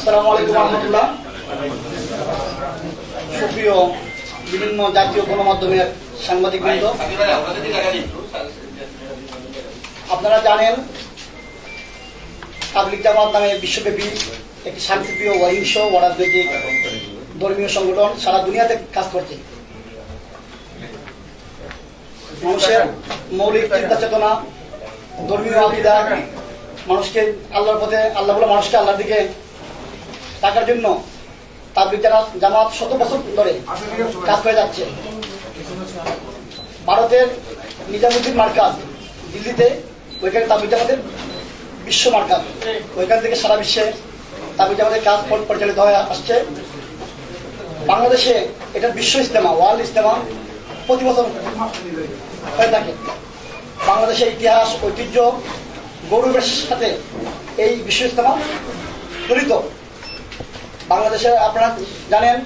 আসসালামু আলাইকুম রহমতুল্লাহ। সুপ্রিয় বিভিন্ন জাতীয় গণমাধ্যমের সাংবাদিক বৃন্দ আপনারা জানেন তাবলিক জামাত নামে বিশ্বব্যাপী একটি শান্তিপ্রিয় অহিংস রাজনৈতিক ধর্মীয় সংগঠন সারা দুনিয়াতে কাজ করছে। মানুষের মৌলিক চিন্তা চেতনা, ধর্মীয় আকিদা, মানুষকে আল্লাহর পথে, আল্লাহ বলে মানুষকে আল্লাহর দিকে টাকার জন্য তাবলিক জামাত শত বছর ধরে কাজ করে যাচ্ছে। ভারতের নিজামুদ্দিন মার্কাজ, দিল্লিতে ওইখানে তাবলিক জামাতের বিশ্ব মার্কাজ। ওইখান থেকে সারা বিশ্বে তাবলিক জামাতের কাজ পর- পরিচালিত হয়ে আসছে। বাংলাদেশে এটা বিশ্ব ইস্তেমা ওয়ার্ল্ড ইস্তেমা প্রতি বছর হয়ে থাকে। বাংলাদেশের ইতিহাস, ঐতিহ্য, গৌরবের সাথে এই বিশ্ব ইস্তেমা জড়িত। বাংলাদেশে আপনারা জানেন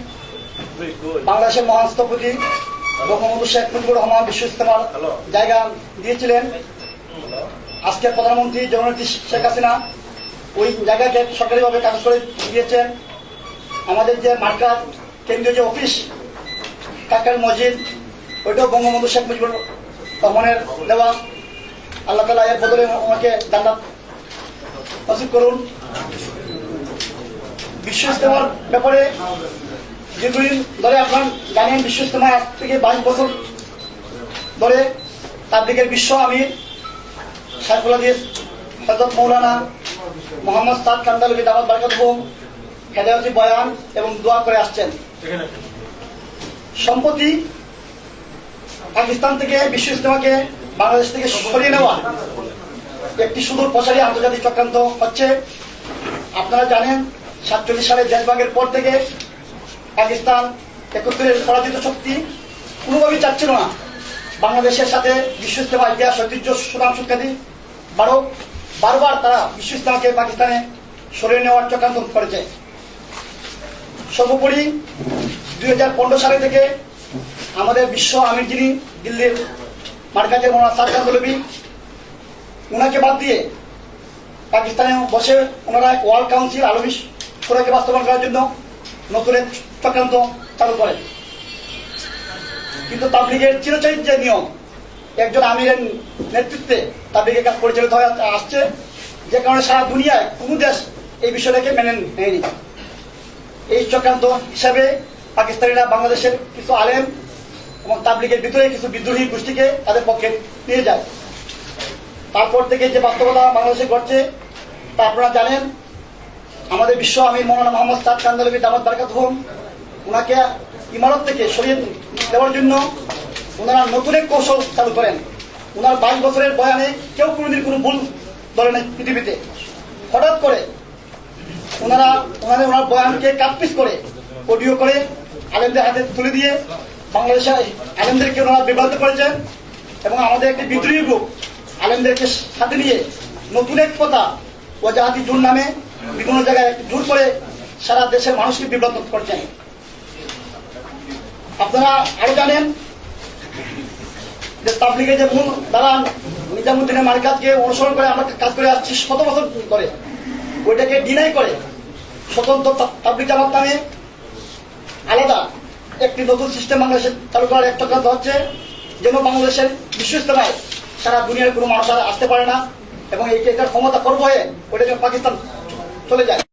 বাংলাদেশের মহান স্থপতি বঙ্গবন্ধু শেখ মুজিবুর রহমান বিশ্ব ইস্তেমার জায়গা দিয়েছিলেন। আজকের প্রধানমন্ত্রী জননেত্রী শেখ হাসিনা ওই জায়গাকে সরকারিভাবে কাগজ করে দিয়েছেন। আমাদের যে মার্কার কেন্দ্রীয় যে অফিস কাকার মসজিদ ওইটাও বঙ্গবন্ধু শেখ মুজিবুর রহমানের দেওয়া। আল্লাহ তালা এর বদলে আমাকে জান্নাত নসিব করুন। বিশ্ব ইস্তেমার ব্যাপারে দীর্ঘদিন ধরে আপনার জানেন বিশ্ব ইস্তেমা আজ থেকে বাইশ বছর ধরে তার তাবলিগের বিশ্ব আমি সাইফুল আদিস হজরত মৌলানা মোহাম্মদ সাদ কান্দালবি দামাত বারকাত হুম হেদায়তি বয়ান এবং দোয়া করে আসছেন। সম্প্রতি পাকিস্তান থেকে বিশ্ব ইস্তেমাকে বাংলাদেশ থেকে সরিয়ে নেওয়া একটি সুদূর প্রসারী আন্তর্জাতিক চক্রান্ত হচ্ছে। আপনারা জানেন সাতচল্লিশ সালে দেশভাগের পর থেকে পাকিস্তান একত্রের পরাজিত শক্তি কোনোভাবেই চাচ্ছিল না। বাংলাদেশের সাথে বিশ্ব ইস্তেমা ইতিহাস, ঐতিহ্য, সুনাম সুখ্যাতি বারো বারবার তারা বিশ্ব ইস্তেমাকে পাকিস্তানে সরিয়ে নেওয়ার চক্রান্ত করেছে। সর্বোপরি দুই হাজার পনেরো সালে থেকে আমাদের বিশ্ব আমির যিনি দিল্লির মার্কাজের মোনা সারকার দলবি ওনাকে বাদ দিয়ে পাকিস্তানে বসে ওনারা ওয়ার্ল্ড কাউন্সিল আলমী সুরাকে বাস্তবায়ন করার জন্য নতুন এক চক্রান্ত চালু করে। কিন্তু তাবলিগের চিরচরিত যে নিয়ম, একজন আমিরের নেতৃত্বে তাবলিগের কাজ পরিচালিত হয়ে আসছে, যে কারণে সারা দুনিয়ায় কোনো দেশ এই বিষয়টাকে মেনে নেয়নি। এই চক্রান্ত হিসাবে পাকিস্তানিরা বাংলাদেশের কিছু আলেম এবং তাবলিগের ভিতরে কিছু বিদ্রোহী গোষ্ঠীকে তাদের পক্ষে নিয়ে যায়। তারপর থেকে যে বাস্তবতা বাংলাদেশে ঘটছে, তা আপনারা জানেন আমাদের বিশ্ব আমির মৌলানা মোহাম্মদ সাদ কান্দালবী দামাত বারকাত হোম। ওনাকে ইমারত থেকে সরিয়ে দেওয়ার জন্য ওনারা নতুন এক কৌশল চালু করেন। ওনার বাইশ বছরের বয়ানে কেউ কোনোদিন কোনো ভুল ধরে নাই পৃথিবীতে। হঠাৎ করে ওনারা ওনাদের ওনার বয়ানকে কাটপিস করে, অডিও করে আলেমদের হাতে তুলে দিয়ে বাংলাদেশের আলেমদেরকে ওনারা বিভ্রান্ত করেছেন এবং আমাদের একটি বিদ্রোহী গ্রুপ আলেমদেরকে সাথে নিয়ে নতুন এক কথা ও জাহাতি জোর নামে বিভিন্ন জায়গায় জোর করে সারা দেশের মানুষকে বিভ্রান্ত করছেন। আপনারা আরও জানেন যে তাবলিগের যে মূল দাঁড়ান নিজামুদ্দিনের মার্কাজকে অনুসরণ করে আমরা কাজ করে আসছি শত বছর ধরে। ওইটাকে ডিনাই করে স্বতন্ত্র তাবলিগ জামাত নামে আলাদা একটি নতুন সিস্টেম বাংলাদেশে চালু করার একটা কথা হচ্ছে যেন বাংলাদেশের বিশ্ব সারা দুনিয়ার কোনো মানুষ আসতে পারে না এবং এই ক্ষমতা করব হয়ে যেন পাকিস্তান চলে যায়।